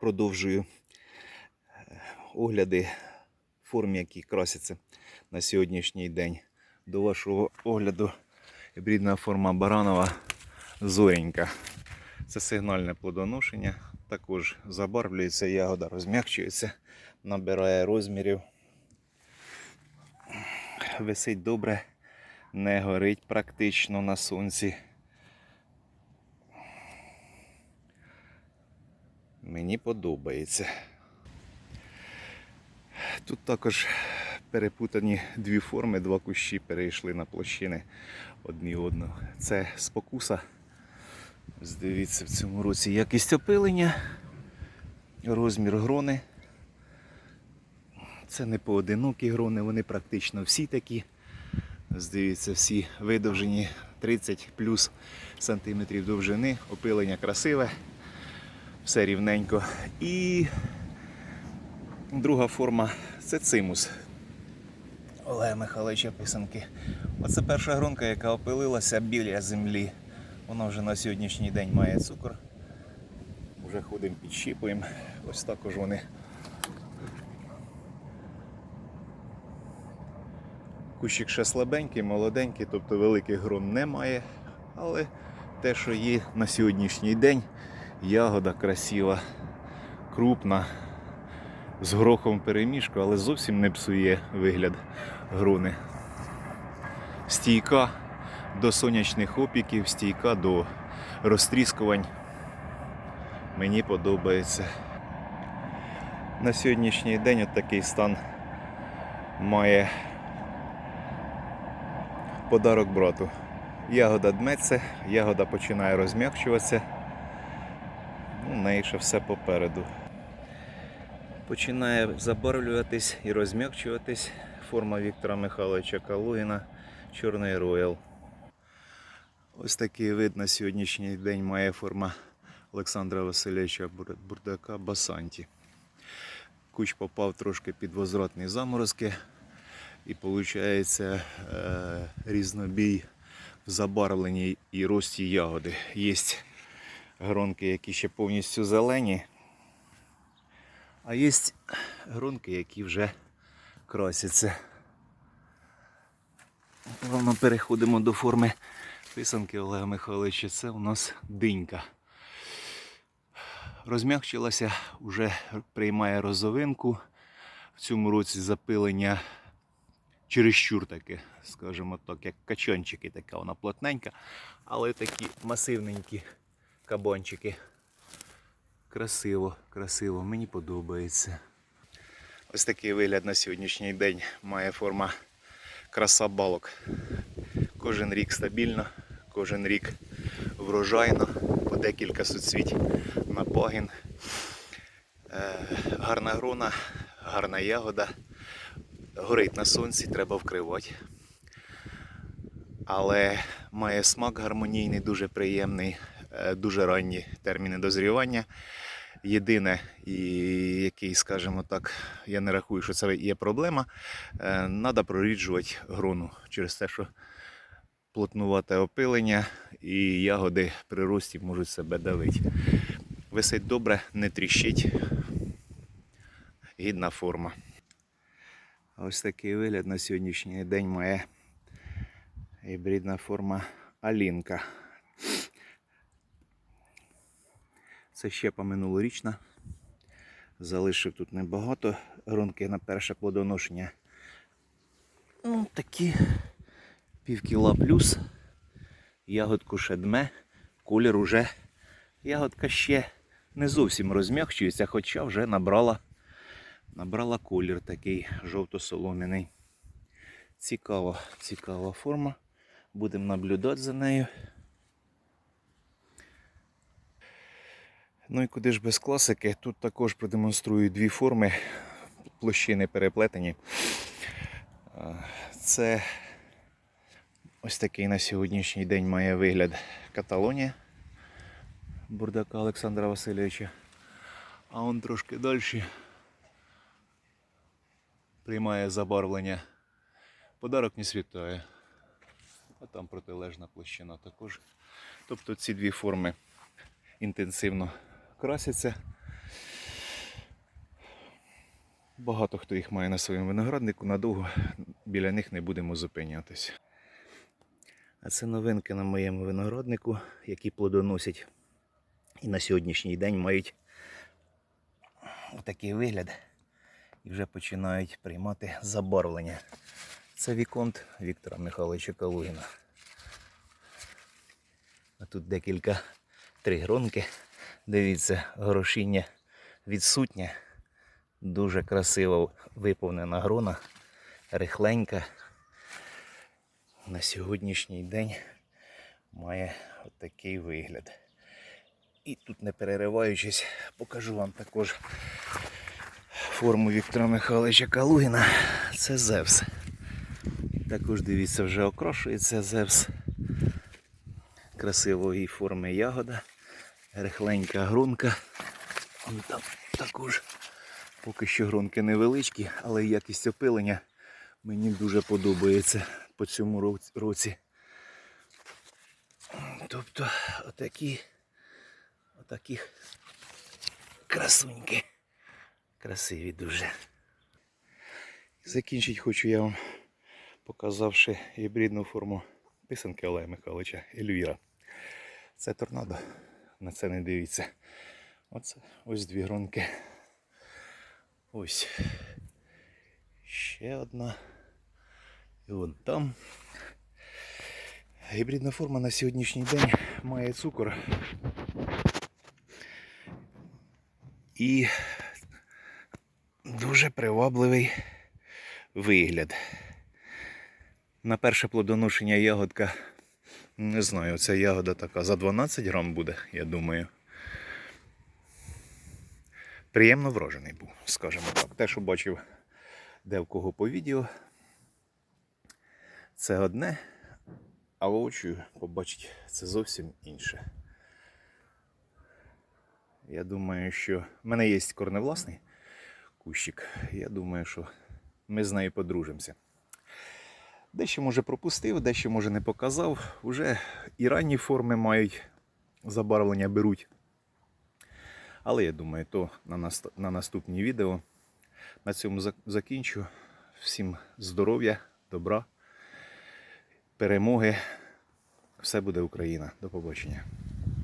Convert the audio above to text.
продовжую е, огляди форм, які красяться на сьогоднішній день. До вашого огляду гібридна форма Баранова Зоренька. Це сигнальне плодоношення. Також забарвлюється, ягода розм'якчується, набирає розмірів. Висить добре, не горить практично на сонці. Мені подобається. Тут також перепутані дві форми, два кущі перейшли на площини одні одного. Це спокуса. Ось Дивіться, в цьому році якість опилення, розмір грони. Це не поодинокі грони, вони практично всі такі. Ось Дивіться, всі видовжені 30 плюс сантиметрів довжини, опилення красиве, все рівненько. І друга форма це цимус. Олега Михайловича писанки. Оце перша гронка, яка опилилася біля землі. Вона вже на сьогоднішній день має цукор. Вже ходимо, підщіпуємо. Ось також вони. Кущик ще слабенький, молоденький, тобто великих грон немає. Але те, що є на сьогоднішній день, ягода красива, крупна, з горохом перемішку, але зовсім не псує вигляд грони. Стійка до сонячних опіків, стійка до розтріскувань. Мені подобається. На сьогоднішній день от такий стан має подарок брату. Ягода дметься, ягода починає розм'якчуватися. Ну, в неї ще все попереду. Починає забарвлюватись і розм'якчуватись форма Віктора Михайловича Калугіна Чорний Роял. Ось такий вид на сьогоднішній день має форма Олександра Васильовича Бурдака Басанті. Куч попав трошки під возвратні заморозки і виходить різнобій в забарвленні і рості ягоди. Є гронки, які ще повністю зелені, а є гронки, які вже красяться. Плавно переходимо до форми писанки Олега Михайловича. Це у нас динька. Розм'якчилася, вже приймає розовинку. В цьому році запилення чересчур таке, скажімо так, як качанчики, така вона плотненька, але такі масивненькі кабанчики. Красиво, красиво, мені подобається. Ось такий вигляд на сьогоднішній день має форма краса балок. Кожен рік стабільно, кожен рік врожайно, по декілька суцвіть на пагін. Е, гарна грона, гарна ягода. Горить на сонці, треба вкривати. Але має смак гармонійний, дуже приємний, дуже ранні терміни дозрівання. Єдине, і який, скажімо так, я не рахую, що це є проблема. Треба проріджувати грону через те, що плотнувате опилення і ягоди при рості можуть себе давити. Висить добре, не тріщить. Гідна форма. Ось такий вигляд на сьогоднішній день має гібридна форма Алінка. Це щепа минулорічна. Залишив тут небагато. Гронки на перше плодоношення. Ну, такі пів кіла плюс. Ягодку ще дме. Колір уже. Ягодка ще не зовсім розм'якчується, хоча вже набрала, набрала колір такий жовто-солом'яний. Цікава, цікава форма. Будемо наблюдати за нею. Ну і куди ж без класики? Тут також продемонструю дві форми, площини переплетені. Це ось такий на сьогоднішній день має вигляд Каталонія Бурдака Олександра Васильовича. А он трошки далі приймає забарвлення. Подарок не світає. А там протилежна площина також. Тобто ці дві форми інтенсивно красяться. Багато хто їх має на своєму винограднику, надовго біля них не будемо зупинятися. А це новинки на моєму винограднику, які плодоносять і на сьогоднішній день мають отакий вигляд і вже починають приймати забарвлення. Це віконт Віктора Михайловича Калугіна. А тут декілька три гронки. Дивіться, горошіння відсутнє. Дуже красиво виповнена грона, рихленька. На сьогоднішній день має отакий вигляд. І тут, не перериваючись, покажу вам також форму Віктора Михайловича Калугіна. Це Зевс. Також дивіться, вже окрошується Зевс. Красивої форми ягода, рихленька грунка. Там також поки що грунки невеличкі, але якість опилення мені дуже подобається по цьому році. Тобто отакі, отакі красуньки. Красиві дуже. Закінчить хочу я вам, показавши гібридну форму писанки Олега Михайловича Ельвіра. Це торнадо. На це не дивіться. Оце ось дві гронки. Ось. Ще одна. І вон там. Гібридна форма на сьогоднішній день має цукор. І дуже привабливий вигляд. На перше плодоношення ягодка, не знаю, ця ягода така за 12 грам буде, я думаю. Приємно вражений був, скажімо так. Те, що бачив де в кого по відео, це одне, а воочию побачить це зовсім інше. Я думаю, що в мене є корневласний кущик. Я думаю, що ми з нею подружимося. Дещо може пропустив, дещо може не показав. Уже і ранні форми мають забарвлення беруть. Але я думаю, то на, наст- на наступні відео. На цьому закінчу. Всім здоров'я, добра, перемоги. Все буде Україна. До побачення.